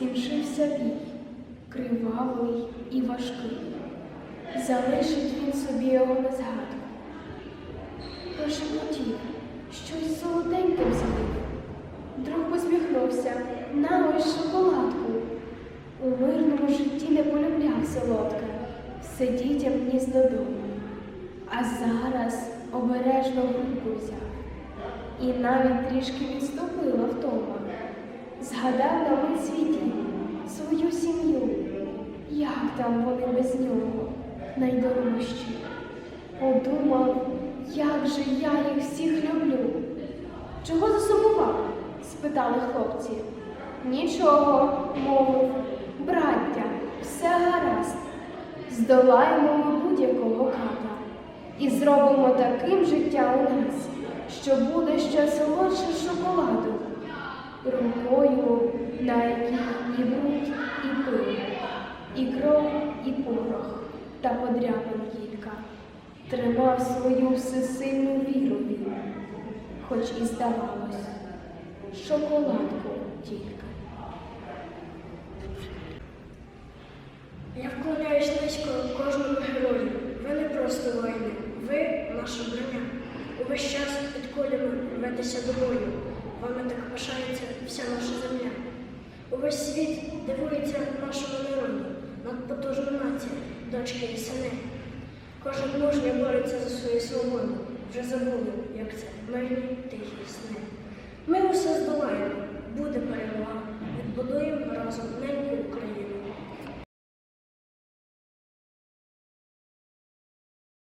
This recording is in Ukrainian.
скінчився бій, кривавий і важкий. Залишить він собі його на згадку. Прошепотів, щось солоденьке взяв. Друг посміхнувся, на ось шоколадку. У мирному житті не полюбляв солодке, все дітям ніс додому. А зараз обережно в руку взяв. І навіть трішки відступила втома. Згадав на мить свій свою сім'ю. Як там вони без нього, найдорожчі. Подумав, як же я їх всіх люблю. Чого засумував? спитали хлопці. Нічого, мовив, браття, все гаразд. Здолаємо ми будь-якого ката і зробимо таким життя у нас, що буде ще солодше шоколаду, і бруд, і пил, і кров, і порох, та подряпин кілька. Тримав свою всесильну віру він, хоч і здавалось, шоколадку тільки. Я вклоняюсь низько кожному герою. Ви не просто воїни, ви наша броня. Увесь час під кулями рветеся до бою. Вами так пишається вся наша земля. Увесь світ дивується нашому народу, над потужну націю, дочки і сини. Кожен мужньо бореться за свою свободу. Вже забули, як це мирні тихі сни. Ми усе здолаємо, буде перемога.